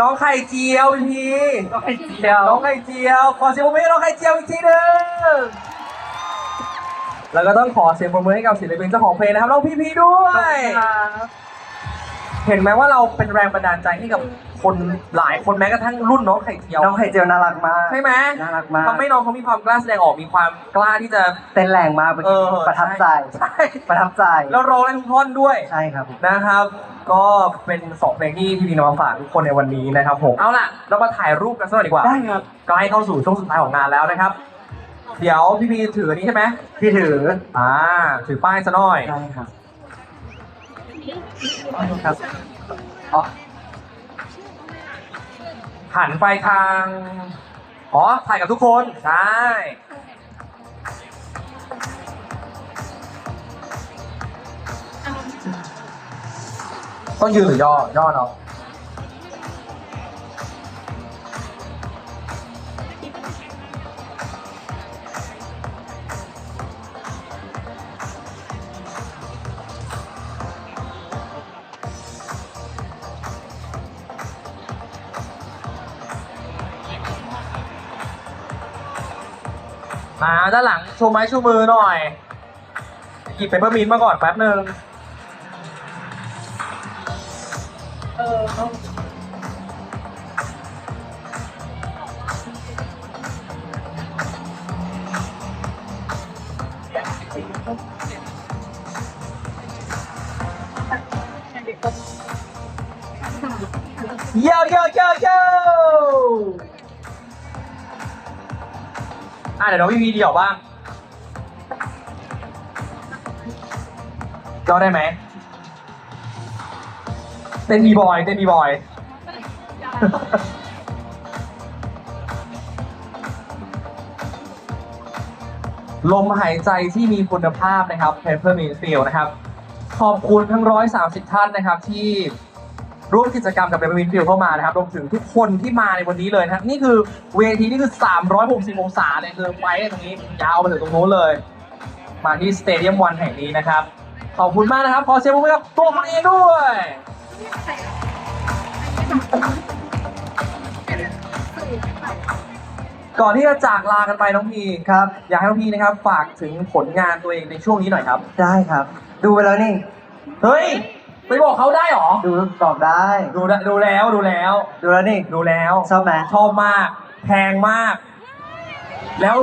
น้องไข่เจียวพี่พีก็ให้เจียวน้องไข่เจียว ขอเสียงปรบมือให้น้องไข่เจียวอีกทีหนึ่งแล้วก็ต้องขอเสียงปรบมือให้กับศิลปินเจ้าของเพลงนะครับน้องพี่พีด้วย เห็นไหมว่าเราเป็นแรงบันดาลใจให้กับคนหลายคนแม้กระทั่งรุ่นน้องไข่เจียวน้องไข่เจียวน่ารักมาก ใช่ไหมน่ารักมากทำให้น้องเขามีความกล้าแสดงออกมีความกล้าที่จะเต้นแรงมากเมื่อเอกี้อประทับใจใช่ประทับใจแล้วร้องได้ทุกท่อนด้วยใช่ครับผมนะครับ ก็เป็นสองเพลงที่พี่พีนำมาฝากทุกคนในวันนี้นะครับผมเอาล่ะ เรามาถ่ายรูปกันสักหน่อยดีกว่าได้ครับใกล้เข้าสู่ช่วงสุดท้ายของงานแล้วนะครับ เดี๋ยวพี่พีถืออันนี้ใช่ไหมพี่ถืออ่าถือป้ายซะหน่อยได้ครับ ครับอ๋อหันไปทาง อ๋อ ถ่ายกับทุกคน ใช่ ต้องยืนหรือย่อย่อเนาะ มาด้านหลังโชว์ไม้ชูมือหน่อยหยิบเปเปอร์มินมาก่อนแป๊บหนึ่งเย้เย้เย้เยอะ เดี๋ยวน้องพี่พีเดี่ยวบ้างก็ได้ไหมเต้นบีบอยเต้นบีบอย ลมหายใจที่มีคุณภาพนะครับ Paper m i n f i e l นะครับ ขอบคุณทั้ง 130 ท่านนะครับที่ ร่วมกิจกรรมกับ Paper m i n f i e l เข้ามานะครับรวมถึงทุกคนที่มาในวันนี้เลยนะครับนี่คือเวทีนี่คือ 360 องศาเลยคือไปได้ตรงนี้ยาวไปถึงตรงโน้นเลย มาที่สเตเดียมวันแห่งนี้นะครับ ขอบคุณมากนะครับขอเสียงปรบมือกับตัวคุณเองด้วยก่อนที่จะจากลากันไปน้องพีครับ อยากให้น้องพีนะครับ ฝากถึงผลงานตัวเองในช่วงนี้หน่อยครับ ได้ครับ ดูไปแล้วนี่ เฮ้ย ไปบอกเขาได้เหรอ ดูตอบได้ ดูได้ดูแล้วดูแล้ว ดูแล้วนี่ดูแล้วชอบไหมชอบมาก แพงมาก แล้ว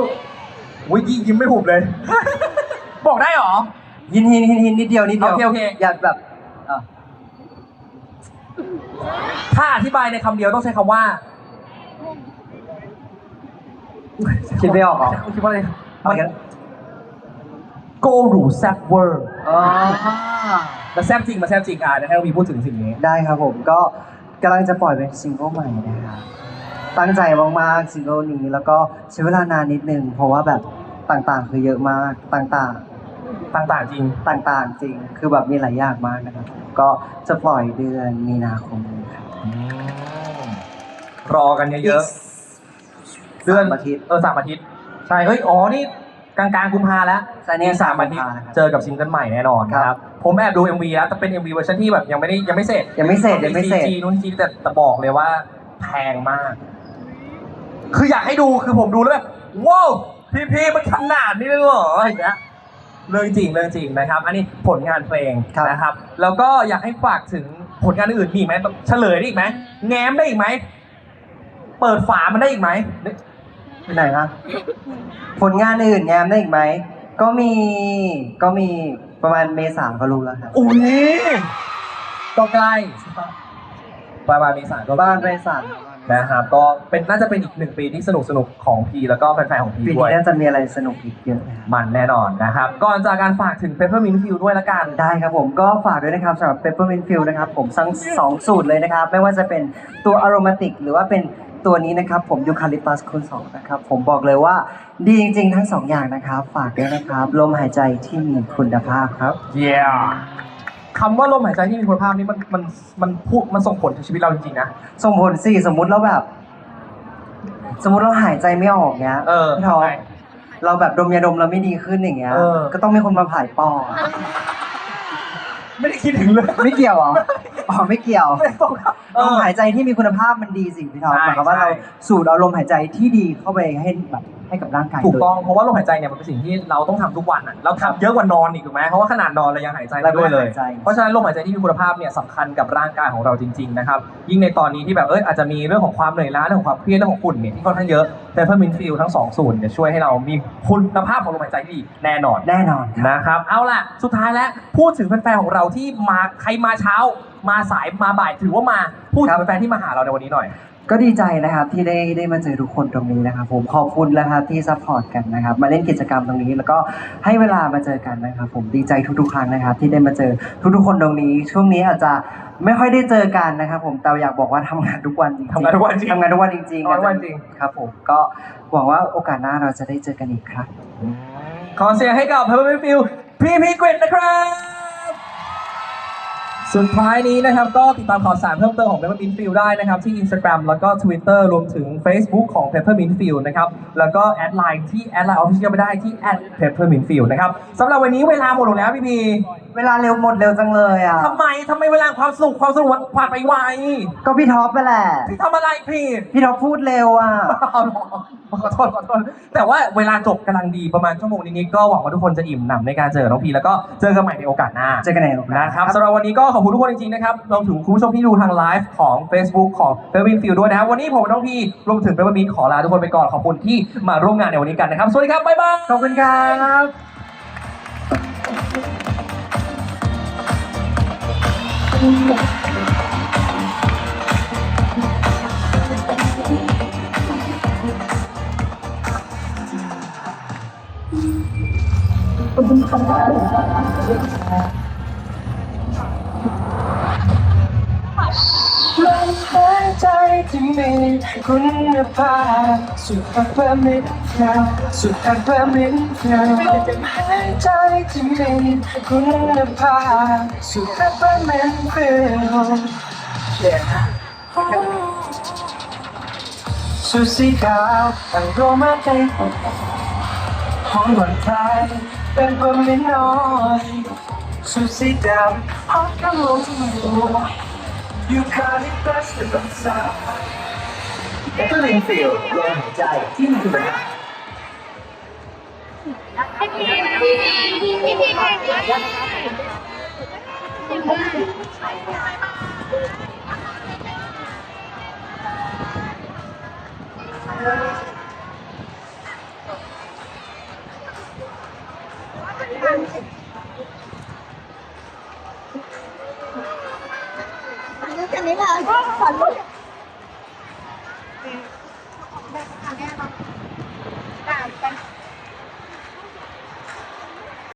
วิยิ้มยิ้มไม่หุบเลย บอกได้เหรอ หินหินหินหินนิดเดียวนิดเดียวโอเคโอเค อยากแบบอะถ้าอธิบายในคำเดียวต้องใช้คำว่าคิดไม่ออกเหรอคิดว่าอะไรเอามันงั้นโกหรูแซบเวอร์ อ๋อ มันแซบจริงมันแซบจริงอะเดี๋ยวให้น้องพีพูดถึงสิ่งนี้ ได้ครับผมก็กำลังจะปล่อยเป็นซิงเกิลใหม่นะครับตั้งใจมากๆซิงเกิลนี้แล้วก็ใช้เวลานานนิดนึง เพราะว่าแบบต่างๆ คือเยอะมากต่างต่างๆจริง ๆ ต่างๆ จริง คือแบบมีหลายอย่างมากนะครับ ก็จะปล่อยเดือนมีนาคมนี้ครับรอกันเยอะๆเดือนสามอาทิตย์เออสามอาทิตย์ใช่เฮ้ยอ๋อนี่กลางกลางๆกุมภาแล้ว ใช่เนี่ยอีกสามอาทิตย์กุมภานะครับเจอกับซิงเกิลใหม่แน่นอนนะคครัรับบผมแอบดู MV แล้วแต่เป็น MV เวอร์ชันที่แบบยังไม่ได้ยังไม่เสร็จยังไม่เสร็จยังไม่เสร็จจีนู้นจีแต่แต่บอกเลยว่าแพงมาก คืออยากให้ดูคือผมดูแล้วแบบว้าวพี่พี่มันขนาดนี้เลยเหรออย่างเงี้ยเรื่องจริงเรื่องจริงนะครับ อันนี้ผลงานเพลงครับนะครับ แล้วก็อยากให้ฝากถึงผลงานอื่นๆมีอีกไหมเฉลยได้อีกไหมแง้มได้อีกไหมเปิดฝามันได้อีกไหมไปไหนนะผลงานอื่นแง้มได้อีกไหม ก็มีก็มีประมาณเมษาก็รู้แล้วครับอุ้ยก็ใกล้ประมาณมีสารก็บ้านเมษานะครับก็เป็นน่าจะเป็นอีกหนึ่งปีที่สนุกสนุกๆของพีแล้วก็แฟนๆของพีปีด้วนี้ยน่าจะมีอะไรสนุกอีกเยอะนะครับ มันแน่นอนนะครับก่อนจากการฝากถึง Peppermint Field ด้วยละกัน ได้ครับผมก็ฝากด้วยนะครับสำหรับ Peppermint Fill นะครับผมทั้งสองสูตรเลยนะครับ ไม่ว่าจะเป็นตัว Aromatic หรือว่าเป็น ตัวนี้นะครับผม Eucalyptus คูณ2นะครับผมบอกเลยว่าดีจริง ๆ ทั้งสองอย่างนะครับ ฝากด้วยนะครับลมหายใจที่มีคุณภาพครับ เย้คำว่าลมหายใจที่มีคุณภาพนี่มันมันมันพูดมันส่งผลถึงชีวิตเราจริงๆนะ ส่งผลสิสมมุติเราแบบ สมมุติเราหายใจไม่ออกเงี้ยเออพี่ท็อปทำไมเราแบบดมยาดมเราไม่ดีขึ้นอย่างเงี้ย เออ ก็ต้องมีคนมาผ่ายปอดไม่ได้คิดถึงเลย ไม่เกี่ยวเหรอ อ๋อไม่เกี่ยวไม่ได้ตรงเอลมหายใจที่มีคุณภาพมันดีสิพี่ท็อปใช่หมายความว่าใช่ เราสูดเอาลมหายใจที่ดีเข้าไปให้แบบให้กับร่างกายถูกเลยต้องเพราะว่าลมหายใจเนี่ยมันเป็นสิ่งที่เราต้องทำทุกวันอะเราทำเยอะกว่านอนอีกถูกไหมเพราะว่าขนาดนอนเรายังหายใจได้ด้วยเลยหายใจ เพราะฉะนั้นลมหายใจที่มีคุณภาพเนี่ยสำคัญกับร่างกายของเราจริงๆนะครับยิ่งในตอนนี้ที่แบบเอยอาจจะมีเรื่องของความเหนื่อยล้าเรื่องของความเครียดเรื่องของฝุ่นเนี่ยที่ค่อนข้างเยอะเ e เ p อร์มินฟิลทั้งสองสูตรเนี่ยช่วยให้เรามีคุณภาพของลมหายใจที่ดีแน่นอนแน่นอนครับนะครับเอาล่ะสุดท้ายแล้วพูดถึงแฟนๆของเราที่มาใครมาเช้า มาสายมาบ่ายถือว่ามาพูดถึงแฟนๆที่มาหาเราในวันนี้หน่อย ก็ดีใจนะครับที่ได้ได้มาเจอทุกคนตรงนี้นะครับผมขอบคุณนะครับที่ซัพพอร์ตกันนะครับมาเล่นกิจกรรมตรงนี้ แล้วก็ให้เวลามาเจอกันนะครับผมดีใจทุกๆครั้งนะครับ ที่ได้มาเจอทุกๆคนตรงนี้ ช่วงนี้อาจจะไม่ค่อยได้เจอกันนะครับผมแต่อยากบอกว่าทำงานทุกวันจริงๆทำงานทุกวันจริงทำงานทุกวันจริงๆทำงานทุกวันจริง ครับผมก็หวังว่าโอกาสหน้าเราจะได้เจอกันอีกครับขอเสียงให้กับ p e p p e r m i n t Field พี่พีกริดนะครับ สุดท้ายนี้นะครับ ก็ติดตามข่าวสารเพิ่มเติมของ Peppermint Field ได้นะครับ ที่ Instagram แล้วก็ Twitter รวมถึง Facebook ของ Peppermint Field นะครับ แล้วก็แอดไลน์ที่แอดไลน์ Official ไปได้ที่ @peppermint field นะครับสำหรับวันนี้เวลาหมดลงแล้วพี่พีเวลาเร็วหมดเร็วจังเลยอะ ทำไมทำไมเวลาความสนุกความสนุกมันผ่านไปไวก็พี่ท็อปไปแหละ พี่ทำอะไรผิด พี่ท็อปพูดเร็วอะ เอาหรอขอโทษขอโทษแต่ว่าเวลาจบกำลังดีประมาณชั่วโมงนิดๆก็หวังว่าทุกคนจะอิ่มหนำในการเจอน้องพีแล้วก็เจอกันใหม่ในโอกาสหน้าเจอกันไหนโอกาสนะครับสำหรับวันนี้ก็ขอบคุณทุกคนจริงๆนะครับรวมถึงคุณผู้ชมที่ดูทางไลฟ์ของ Facebook ของเ e อร์วินฟิลด้วยนะครับ วันนี้ผมน้องพีรวมถึงเ e อร์วินขอลาทุกคนไปก่อน ขอบคุณที่มาร่วมงานในวันนี้กันนะครับ สวัสดีครับบ๊ายบาย ขอบคุณครับ ลมหายใจที่มีคุณภาพสุดเพื่อมิตรสุดเพื่อมิตรลมหายใจที่มีคุณภาพสุดเพื่อมิตรสุดสีขาวตั้งโรมาติกห้องบนไทยเป็นเพื่อมิตรน้อยสุดสีดำห้องกำลังที่อยู่ You got it best of the side เอเวอร์ลินฟิลลมหายใจที่มีคุณภาพพี่พีพี่พีใครเนี่ยอันนี้ อันนี้ค่ะขอรู้